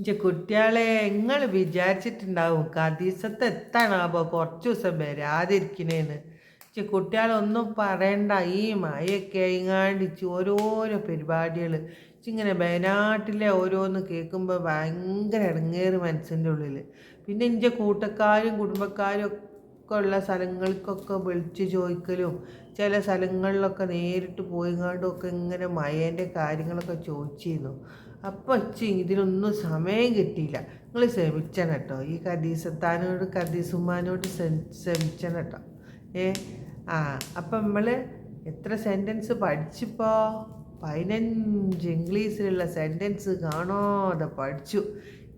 ഇഞ്ചെ കുട്ടികളെ നിങ്ങൾ വിചാരിച്ചിട്ടുണ്ടാവും കദീസത്ത് എത്താണാവോ കുറച്ച് ദിവസം വരാതിരിക്കണേന്ന്. ഇഞ്ചെ കുട്ടികളൊന്നും പറയണ്ട. ഈ മഴയൊക്കെ ഇങ്ങാണ്ടിച്ച് ഓരോരോ പരിപാടികൾ ഇങ്ങനെ വയനാട്ടിലെ ഓരോന്ന് കേൾക്കുമ്പോൾ ഭയങ്കര ഇടങ്ങേറ് മനസ്സിന്റെ ഉള്ളിൽ പിന്നെ എന്റെ കൂട്ടക്കാരും കുടുംബക്കാരും ഒക്കെ ഉള്ള സ്ഥലങ്ങൾക്കൊക്കെ വിളിച്ച് ചോദിക്കലും ചില സ്ഥലങ്ങളിലൊക്കെ നേരിട്ട് പോയിങ്ങാണ്ടും ഒക്കെ ഇങ്ങനെ മയേന്റെ കാര്യങ്ങളൊക്കെ ചോദിച്ചിരുന്നു. അപ്പം അച്ഛൻ ഇതിനൊന്നും സമയം കിട്ടിയില്ല. നിങ്ങൾ ശ്രമിച്ചണം കേട്ടോ. ഈ കദീസത്താനോട് കദീസുമാനോട് ശ്രമിച്ചണം കേട്ടോ. ഏ? ആ അപ്പം നമ്മൾ എത്ര സെന്റൻസ് പഠിച്ചിപ്പോ? പതിനഞ്ച് ഇംഗ്ലീഷിലുള്ള സെന്റൻസ് കാണാതെ പഠിച്ചു.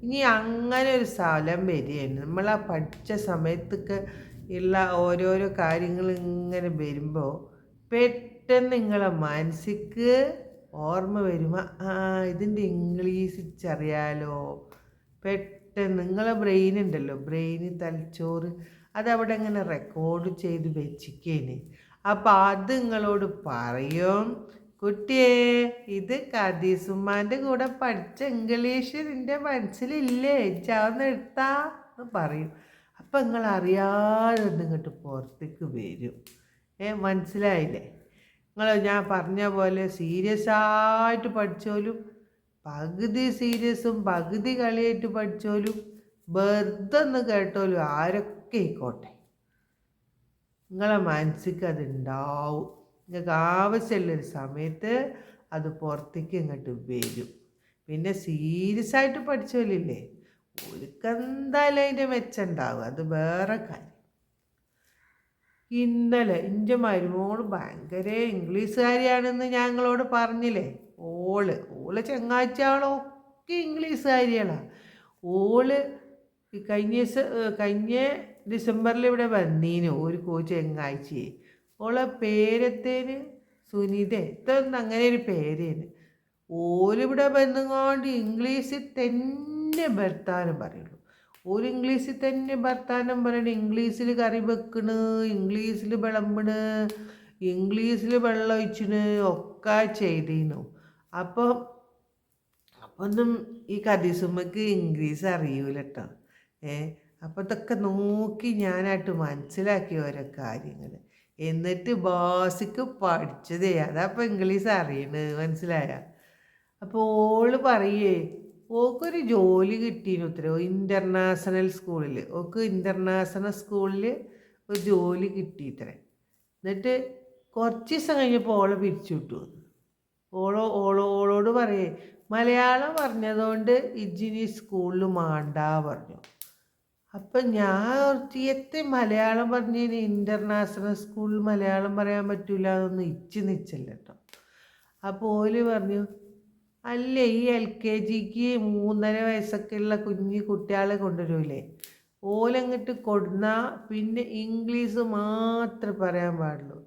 ഇനി അങ്ങനെ ഒരു സ്ഥലം വരികയാണ്. നമ്മൾ ആ പഠിച്ച സമയത്തൊക്കെ ഉള്ള ഓരോരോ കാര്യങ്ങൾ ഇങ്ങനെ വരുമ്പോൾ പെട്ടെന്ന് നിങ്ങളെ മനസ്സിക്ക് ഓർമ്മ വരുമ്പോൾ ആ ഇതിന്റെ ഇംഗ്ലീഷ് അറിയാലോ പെട്ടെന്ന് നിങ്ങളെ ബ്രെയിൻ ഉണ്ടല്ലോ ബ്രെയിന് തലച്ചോറ്. അതവിടെ ഇങ്ങനെ റെക്കോർഡ് ചെയ്ത് വെച്ചിക്കേന്. അപ്പം അത് നിങ്ങളോട് പറയും കുട്ടിയെ ഇത് കദീസുമ്മാന്റെ കൂടെ പഠിച്ച ഇംഗ്ലീഷ് നിന്റെ മനസ്സിലില്ലേ? ചാന്ന് എടുത്താ? എന്ന് പറയും. അപ്പം നിങ്ങൾ അറിയാതെ ഇങ്ങോട്ട് പുറത്തേക്ക് വരും. ഏ മനസ്സിലായില്ലേ? നിങ്ങൾ ഞാൻ പറഞ്ഞ പോലെ സീരിയസ് ആയിട്ട് പഠിച്ചോലും പകുതി സീരിയസും പകുതി കളിയായിട്ട് പഠിച്ചോലും വെറുതെ ഒന്ന് കേട്ടോലും ആരൊക്കെ ആയിക്കോട്ടെ. നിങ്ങളെ മനസ്സിക്ക് അതുണ്ടാവും. നിങ്ങൾക്ക് ആവശ്യമുള്ളൊരു സമയത്ത് അത് പുറത്തേക്ക് ഇങ്ങോട്ട് വരും. പിന്നെ സീരിയസ് ആയിട്ട് പഠിച്ചോലില്ലേ? ഒരുക്കെന്തായാലും അതിന്റെ മെച്ചുണ്ടാവും അത് വേറെ കാര്യം. ഇന്നലെ എന്റെ മരുമോൾ ഭയങ്കര ഇംഗ്ലീഷുകാരിയാണെന്ന് ഞങ്ങളോട് പറഞ്ഞില്ലേ? ഓൾ ഓൾ ചങ്ങാച്ചാളൊക്കെ ഇംഗ്ലീഷുകാരികളാണ് ഓൾ കഴിഞ്ഞ കഴിഞ്ഞ ഡിസംബറിൽ ഇവിടെ വന്നീനു ഒരു കോച്ച് ചെങ്ങാഴ്ചയെ ഓളെ പേരത്തേന് സുനിത. ഇതൊന്നും അങ്ങനെ ഒരു പേരേന്. ഓലിവിടെ വന്നുകൊണ്ട് ഇംഗ്ലീഷിൽ തന്നെ വർത്താനം പറയുള്ളൂ ഒരു ഇംഗ്ലീഷിൽ തന്നെ വർത്താനം പറയണ. ഇംഗ്ലീഷിൽ കറി വെക്കണ് ഇംഗ്ലീഷിൽ വിളമ്പണ് ഇംഗ്ലീഷിൽ വെള്ളം ഒഴിച്ചിന് ഒക്കെ ചെയ്തിരുന്നു അപ്പോൾ അപ്പോൾ ഒന്നും ഈ കദീസുമ്മക്ക് ഇംഗ്ലീഷ് അറിയൂല കേട്ടോ ഏ അപ്പോൾ നോക്കി ഞാനായിട്ട് മനസ്സിലാക്കി ഓരോ കാര്യങ്ങൾ എന്നിട്ട് ബോസിക്ക് പഠിച്ചതേ അതപ്പോൾ ഇംഗ്ലീഷ് അറിയണത് മനസ്സിലായ? അപ്പോൾ ഓൾ പറയേ ഓക്കൊരു ജോലി കിട്ടീന് ഉത്തരവ് ഇന്റർനാഷണൽ സ്കൂളിൽ ഓക്ക് ഇന്റർനാഷണൽ സ്കൂളിൽ ഒരു ജോലി കിട്ടി ഇത്ര. എന്നിട്ട് കുറച്ച് ദിവസം കഴിഞ്ഞപ്പോൾ ഓളെ പിരിച്ചു വിട്ടു ഓളോ ഓളോ ഓളോട് പറയേ മലയാളം പറഞ്ഞതുകൊണ്ട് ഇജിനി സ്കൂളിൽ മാണ്ട പറഞ്ഞു. അപ്പം ഞാൻ ഓർത്ത് എത്ര മലയാളം പറഞ്ഞതിന് ഇന്റർനാഷണൽ സ്കൂളിൽ മലയാളം പറയാൻ പറ്റില്ല എന്നൊന്നും ഇച്ച് നിച്ചല്ല കേട്ടോ അപ്പോൾ ഓൽ പറഞ്ഞു അല്ലേ ഈ എൽ കെ ജിക്ക് മൂന്നര വയസ്സൊക്കെ ഉള്ള കുഞ്ഞു കുട്ടികളെ കൊണ്ടുവരൂലേ? ഓലങ്ങിട്ട് കൊടുന്നാൽ പിന്നെ ഇംഗ്ലീഷ് മാത്രമേ പറയാൻ പാടുള്ളൂ.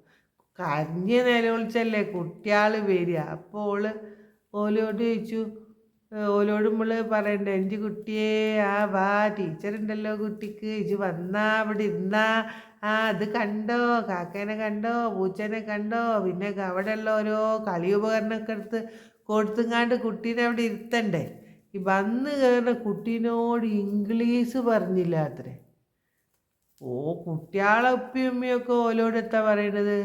കരഞ്ഞ് നിലവിളിച്ചല്ലേ കുട്ടികൾ വരിക. അപ്പോൾ ഓൾ ഓലോട് ചോദിച്ചു ഓലോട് നമ്മൾ പറയണ്ട എന്റെ കുട്ടിയെ ആ വാ ടീച്ചറുണ്ടല്ലോ കുട്ടിക്ക്. ഇജ് വന്നാ അവിടെ ഇന്നാ ആ അത് കണ്ടോ കാക്കേനെ കണ്ടോ പൂച്ചേനെ കണ്ടോ പിന്നെ അവിടെയുള്ള ഓരോ കളി ഉപകരണമൊക്കെ എടുത്ത് കൊടുത്തുങ്ങാണ്ട് കുട്ടീനെ അവിടെ ഇരുത്തണ്ടേ? ഈ വന്ന് കയറുന്ന കുട്ടീനോട് ഇംഗ്ലീഷ് പറഞ്ഞില്ല അത്രേ. ഓ കുട്ടികളെ ഉപ്പയും ഉമ്മയൊക്കെ ഓലോട് എത്താ പറയണത്?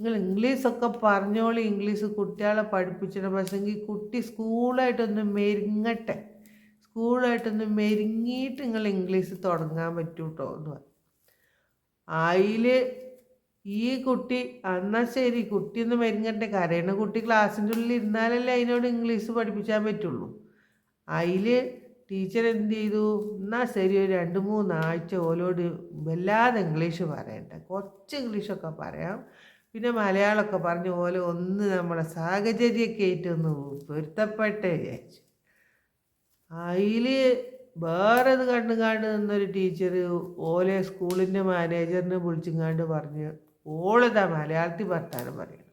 നിങ്ങൾ ഇംഗ്ലീഷൊക്കെ പറഞ്ഞോളി ഇംഗ്ലീഷ് കുട്ടികളെ പഠിപ്പിച്ചിട്ട് പക്ഷെങ്കിൽ കുട്ടി സ്കൂളായിട്ടൊന്ന് മെരുങ്ങട്ടെ. സ്കൂളായിട്ടൊന്ന് മെരുങ്ങിയിട്ട് നിങ്ങൾ ഇംഗ്ലീഷ് തുടങ്ങാൻ പറ്റൂട്ടോ എന്ന് പറഞ്ഞു. അതിൽ ഈ കുട്ടി എന്നാൽ ശരി കുട്ടി ഒന്ന് കരയണ കുട്ടി ക്ലാസ്സിന്റെ ഉള്ളിൽ ഇരുന്നാലല്ലേ അതിനോട് ഇംഗ്ലീഷ് പഠിപ്പിച്ചാൻ പറ്റുള്ളൂ. അതിൽ ടീച്ചർ എന്ത് ചെയ്തു? എന്നാൽ ശരി ഒരു രണ്ട് മൂന്നാഴ്ച ഓലോട് വല്ലാതെ ഇംഗ്ലീഷ് പറയണ്ട. കുറച്ച് ഇംഗ്ലീഷൊക്കെ പറയാം. പിന്നെ മലയാളമൊക്കെ പറഞ്ഞ് ഓലെ ഒന്ന് നമ്മളെ സാഹചര്യമൊക്കെ ആയിട്ടൊന്ന് പൊരുത്തപ്പെട്ടേ വിചാരിച്ചു. അതിൽ വേറെ ഇത് കണ്ടും കണ്ട് നിന്നൊരു ടീച്ചർ ഓലെ സ്കൂളിന്റെ മാനേജറിനെ വിളിച്ചും വിളിച്ചിങ്ങാണ്ട് പറഞ്ഞ് ഓളിതാ മലയാളത്തിൽ വർത്താനം പറയണം.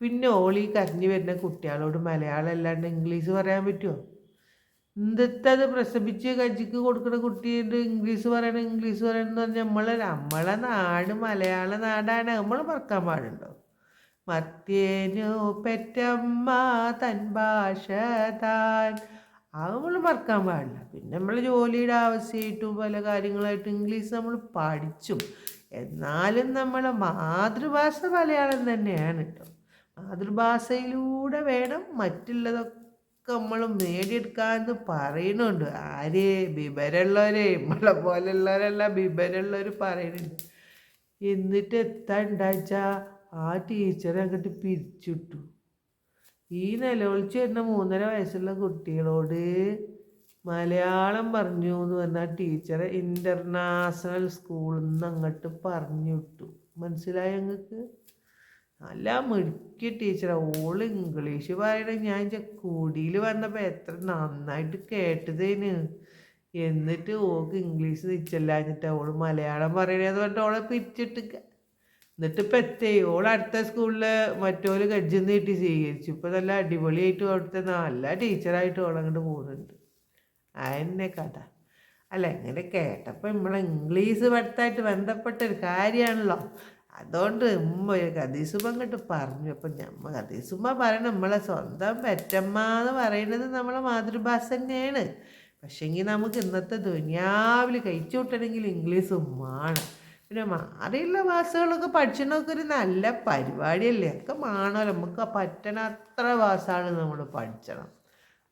പിന്നെ ഓളി കരഞ്ഞു വരുന്ന കുട്ടികളോട് മലയാളം അല്ലാണ്ട് ഇംഗ്ലീഷ് പറയാൻ പറ്റുമോ എന്തത്തത് പ്രസവിച്ച് കജിക്ക് കൊടുക്കുന്ന കുട്ടിയുണ്ട് ഇംഗ്ലീഷ് പറയണം ഇംഗ്ലീഷ് പറയണം എന്ന് പറഞ്ഞാൽ നമ്മളെ നമ്മളെ നാട് മലയാള നാടാണ്. നമ്മൾ മറക്കാൻ പാടുണ്ടോ? മർത്തേനു പെറ്റമ്മ തൻ ഭാഷ താൻ. നമ്മൾ മറക്കാൻ പാടില്ല. പിന്നെ നമ്മൾ ജോലിയുടെ ആവശ്യമായിട്ടും പല കാര്യങ്ങളായിട്ടും ഇംഗ്ലീഷ് നമ്മൾ പഠിച്ചും എന്നാലും നമ്മൾ മാതൃഭാഷ മലയാളം തന്നെയാണ് കേട്ടോ മാതൃഭാഷയിലൂടെ വേണം മറ്റുള്ളതൊക്കെ നമ്മൾ നേടിയെടുക്കാമെന്ന് പറയുന്നുണ്ട് ആര് വിവരമുള്ളവരെ നമ്മളെ പോലെയുള്ളവരെല്ലാം വിവരമുള്ളവർ പറയുന്നുണ്ട് എന്നിട്ട് എത്താൻ ഉണ്ടാച്ചാ ആ ടീച്ചറെ അങ്ങോട്ട് പിരിച്ചിട്ടു ഈ നിലവിളിച്ച് വരുന്ന മൂന്നര വയസ്സുള്ള കുട്ടികളോട് മലയാളം പറഞ്ഞു എന്ന് പറഞ്ഞാൽ ടീച്ചറെ ഇന്റർനാഷണൽ സ്കൂളിൽ നിന്ന് അങ്ങോട്ട് പറഞ്ഞു വിട്ടു മനസ്സിലായോ ഞങ്ങൾക്ക് നല്ല മിടുക്കി ടീച്ചറെ. ഓൾ ഇംഗ്ലീഷ് പറയണ ഞാൻ കൂടിയിൽ വന്നപ്പോൾ എത്ര നന്നായിട്ട് കേട്ടതേന്. എന്നിട്ട് ഓക്ക് ഇംഗ്ലീഷ് നിച്ചല്ലാഞ്ഞിട്ട് ഓൾ മലയാളം പറയണേന്ന് പറഞ്ഞിട്ട് ഓളെ പിരിച്ചിട്ട് എന്നിട്ട് ഇപ്പം എത്തേ? ഓൾ അടുത്ത സ്കൂളിൽ മറ്റോൽ ഗജ്ജ് നീട്ടി സ്വീകരിച്ചു. ഇപ്പം നല്ല അടിപൊളിയായിട്ട് അവിടുത്തെ നല്ല ടീച്ചറായിട്ട് ഓളങ്ങോട്ട് പോകുന്നുണ്ട്. അതന്നെ കഥ. അല്ല ഇങ്ങനെ കേട്ടപ്പോൾ നമ്മളെ ഇംഗ്ലീഷ് പഠിത്തമായിട്ട് ബന്ധപ്പെട്ടൊരു കാര്യമാണല്ലോ. അതുകൊണ്ട് ഉമ്മ ഒരു കദീസുമ്മ അങ്ങോട്ട് പറഞ്ഞു. അപ്പം ഞമ്മ കഥീസുമ്പ പറയണം നമ്മളെ സ്വന്തം പെറ്റമ്മ എന്ന് പറയുന്നത് നമ്മളെ മാതൃഭാഷ തന്നെയാണ് പക്ഷേങ്കിൽ നമുക്ക് ഇന്നത്തെ ദുനിയാവിൽ കഴിച്ചു വിട്ടണമെങ്കിൽ ഇംഗ്ലീഷ് ഉമ്മാണ്. പിന്നെ മാറിയുള്ള ഭാഷകളൊക്കെ പഠിച്ചണമൊക്കെ ഒരു നല്ല പരിപാടിയല്ലേ? ഒക്കെ മാണല്ലോ. നമുക്ക് പറ്റണ അത്ര ഭാഷകൾ നമ്മൾ പഠിച്ചണം.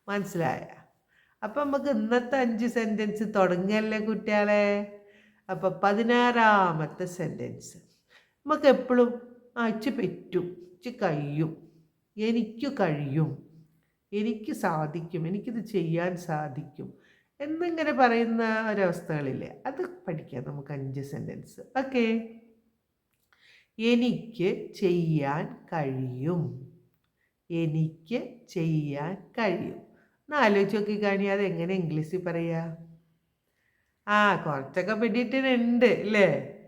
മനസ്സിലായ? അപ്പം നമുക്ക് ഇന്നത്തെ അഞ്ച് സെന്റൻസ് തുടങ്ങിയല്ലേ കുട്ടികളെ? അപ്പം പതിനാറാമത്തെ സെന്റൻസ് നമുക്ക് എപ്പോഴും ആ ഇച്ച് പറ്റും ഇച്ച് കഴിയും. എനിക്ക് കഴിയും. എനിക്ക് സാധിക്കും. എനിക്കിത് ചെയ്യാൻ സാധിക്കും. എന്നിങ്ങനെ പറയുന്ന ഒരവസ്ഥകളില്ലേ. അത് പഠിക്കാം നമുക്ക് അഞ്ച് സെന്റൻസ് ഓക്കെ എനിക്ക് ചെയ്യാൻ കഴിയും. എനിക്ക് ചെയ്യാൻ കഴിയും. ഒന്ന് ആലോചിച്ച് നോക്കി കാണി അത് എങ്ങനെ ഇംഗ്ലീഷിൽ പറയുക ആ കുറച്ചൊക്കെ പിടിയിട്ടുണ്ട് അല്ലേ?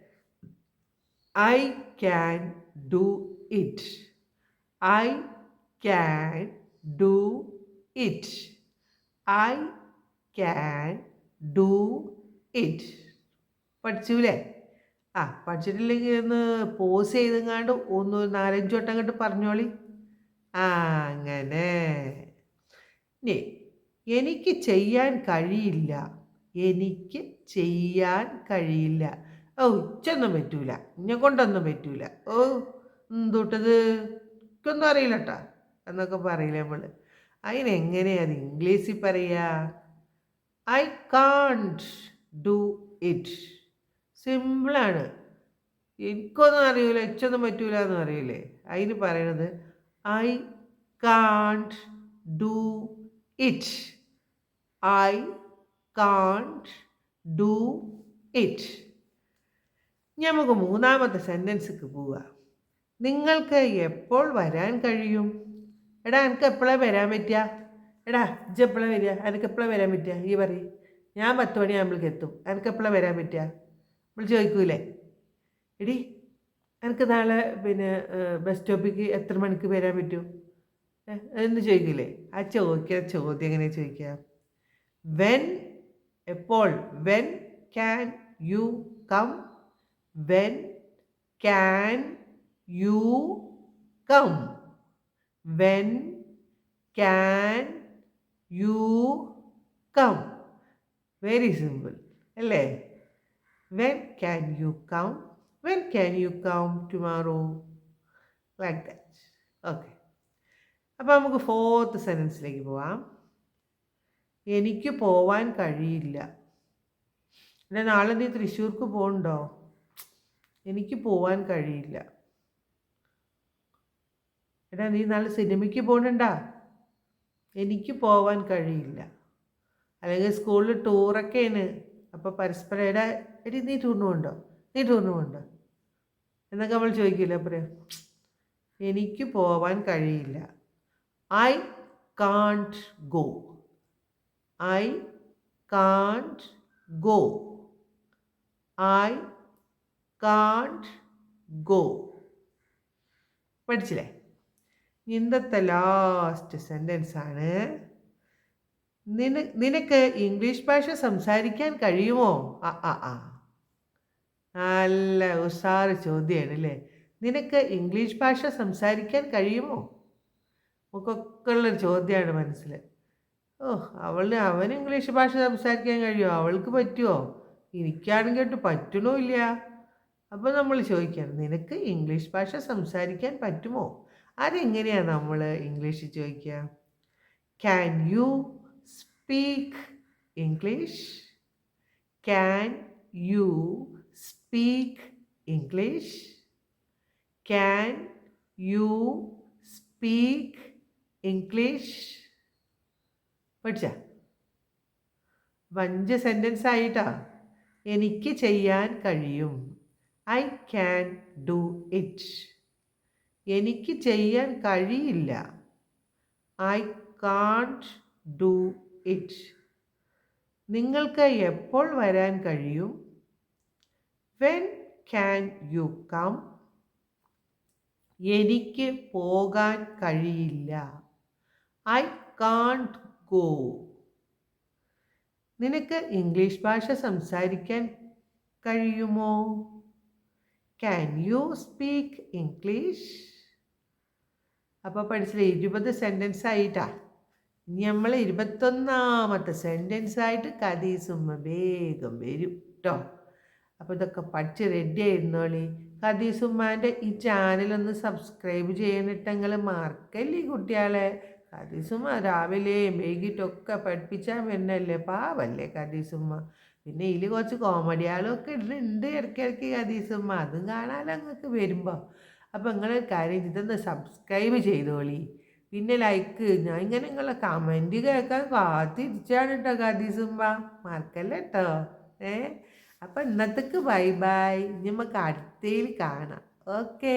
I can do it. I can do it. I can do it. പഠിച്ചൂലേ? ആ പഠിച്ചിട്ടില്ലെങ്കിൽ ഒന്ന് പോസ് ചെയ്തെങ്ങാണ്ട് ഒന്ന് നാലഞ്ച് വട്ടം അങ്ങോട്ട് പറഞ്ഞോളി. ആ അങ്ങനെ. ഇനി എനിക്ക് ചെയ്യാൻ കഴിയില്ല. എനിക്ക് ചെയ്യാൻ കഴിയില്ല. ഓ ഉച്ചൊന്നും പറ്റൂല. ഇന്നെ കൊണ്ടൊന്നും പറ്റൂല. ഓ എന്തൊട്ടത്? എനിക്കൊന്നും അറിയില്ല കേട്ടാ എന്നൊക്കെ പറയില്ല നമ്മൾ അതിനെങ്ങനെയാ അത് ഇംഗ്ലീഷിൽ പറയുക ഐ കാൺഡ് ഡു ഇറ്റ്. സിമ്പിളാണ്. എനിക്കൊന്നും അറിയില്ല ഇച്ചൊന്നും പറ്റൂല എന്ന് അറിയില്ലേ അതിന് പറയണത് I can't do it I can't do it. നമുക്ക് മൂന്നാമത്തെ സെന്റൻസിക്ക് പോവുക. നിങ്ങൾക്ക് എപ്പോൾ വരാൻ കഴിയും? എടാ എനിക്ക് എപ്പോഴാണ് വരാൻ പറ്റുക എടാ ഇജ്ജ് എപ്പോഴാണ് വരിക എനിക്ക് എപ്പോഴാണ് വരാൻ പറ്റുക ഈ പറയും. ഞാൻ പത്ത് മണിയാകുമ്പോഴേക്ക് എത്തും. എനിക്ക് എപ്പോഴാണ് വരാൻ പറ്റുക നമ്മൾ ചോദിക്കൂലേ എടി എനിക്ക് നാളെ പിന്നെ ബസ് സ്റ്റോപ്പിക്ക് എത്ര മണിക്ക് വരാൻ പറ്റും? എന്ന് ചോദിക്കില്ലേ? ആ ചോദിക്കുക ചോദ്യം എങ്ങനെ ചോദിക്കുക വെൻ എപ്പോൾ when can you come when can you come when can you come very simple അല്ലേ? When can you come when can you come tomorrow like that okay അപ്പോൾ നമുക്ക് ഫോർത്ത് സെന്റൻസിലേക്ക് പോവാം. എനിക്ക് പോവാൻ കഴിയില്ല. പിന്നെ നാളെ നീ തൃശ്ശൂർക്ക് പോകണ്ടോ എനിക്ക് പോവാൻ കഴിയില്ല. എടാ നീ നാളെ സിനിമയ്ക്ക് പോകണ്ട എനിക്ക് പോവാൻ കഴിയില്ല. അല്ലെങ്കിൽ സ്കൂളിൽ ടൂറൊക്കെയാണ്. അപ്പോൾ പരസ്പരം എടാ എടി നീ ടൂറിന് പോകണ്ടോ നീ ടൂറിന് പോകണ്ടോ എന്നൊക്കെ നമ്മൾ ചോദിക്കില്ല പറയാം എനിക്ക് പോവാൻ കഴിയില്ല. I can't go I can't go I can't go പഠിച്ചില്ലേ? ഇന്നത്തെ ലാസ്റ്റ് സെന്റൻസ് ആണ്. നിന നിനക്ക് ഇംഗ്ലീഷ് ഭാഷ സംസാരിക്കാൻ കഴിയുമോ? ആ ആ ആ. നല്ല ഉഷാറ് ചോദ്യമാണ് അല്ലേ നിനക്ക് ഇംഗ്ലീഷ് ഭാഷ സംസാരിക്കാൻ കഴിയുമോ? നമുക്കൊക്കെ ഉള്ളൊരു ചോദ്യമാണ് മനസ്സിൽ ഓ അവളിന് അവന് ഇംഗ്ലീഷ് ഭാഷ സംസാരിക്കാൻ കഴിയുമോ അവൾക്ക് പറ്റുമോ എനിക്കാണെങ്കിൽ ഒട്ട് പറ്റണമില്ല അപ്പോൾ നമ്മൾ ചോദിക്കണം നിനക്ക് ഇംഗ്ലീഷ് ഭാഷ സംസാരിക്കാൻ പറ്റുമോ? അതെങ്ങനെയാണ് നമ്മൾ ഇംഗ്ലീഷിൽ ചോദിക്കുക? Can you speak English can you speak English can you speak English പഠിച്ച? അഞ്ച് സെന്റൻസ് ആയിട്ടാ. എനിക്ക് ചെയ്യാൻ കഴിയും. ഐ ക്യാൻ ഡു ഇറ്റ് എനിക്ക് ചെയ്യാൻ കഴിയില്ല. ഐ കാൺട്ട് ഡു ഇറ്റ് നിങ്ങൾക്ക് എപ്പോൾ വരാൻ കഴിയും? വെൻ ക്യാൻ യു കം എനിക്ക് പോകാൻ കഴിയില്ല. ഐ കാണ്ട് ഗോ നിനക്ക് ഇംഗ്ലീഷ് ഭാഷ സംസാരിക്കാൻ കഴിയുമോ? ക്യാൻ യു സ്പീക്ക് ഇംഗ്ലീഷ് അപ്പോൾ പഠിച്ചില്ലേ ഇരുപത് സെന്റൻസ് ആയിട്ടാ. ഇനി നമ്മൾ ഇരുപത്തൊന്നാമത്തെ സെന്റൻസ് ആയിട്ട് കഥീസുമ്മ വേഗം വരും കേട്ടോ അപ്പോൾ ഇതൊക്കെ പഠിച്ച് റെഡി ആയിരുന്നോളി കഥീസുമ്മാന്റെ ഈ ചാനലൊന്ന് സബ്സ്ക്രൈബ് ചെയ്യാനിട്ടെങ്കിൽ മറക്കല്ലേ കുട്ടികളെ? കഥീസുമ്മ രാവിലെയും വൈകിട്ടൊക്കെ പഠിപ്പിച്ചാൽ പിന്നല്ലേ പാവല്ലേ കഥീസുമ്മ പിന്നെ ഇതിൽ കുറച്ച് കോമഡിയാളൊക്കെ ഉണ്ട് ഇടയ്ക്കിടയ്ക്ക് കഥീസുമ്മ അതും കാണാമല്ലോ നിങ്ങൾക്ക് വരുമ്പോൾ അപ്പോൾ നിങ്ങൾ കാര്യം ഇതൊന്ന് സബ്സ്ക്രൈബ് ചെയ്തോളി. പിന്നെ ലൈക്ക് ഞാൻ ഇങ്ങനെ നിങ്ങളെ കമന്റ് കേൾക്കാൻ കാത്തിരിച്ചാണ് കേട്ടോ കഥീസുമ്മ മറക്കല്ലേ കേട്ടോ ഏ? അപ്പം ഇന്നത്തേക്ക് ബൈ ബൈ നമുക്ക് അടുത്തയിൽ കാണാം. ഓക്കേ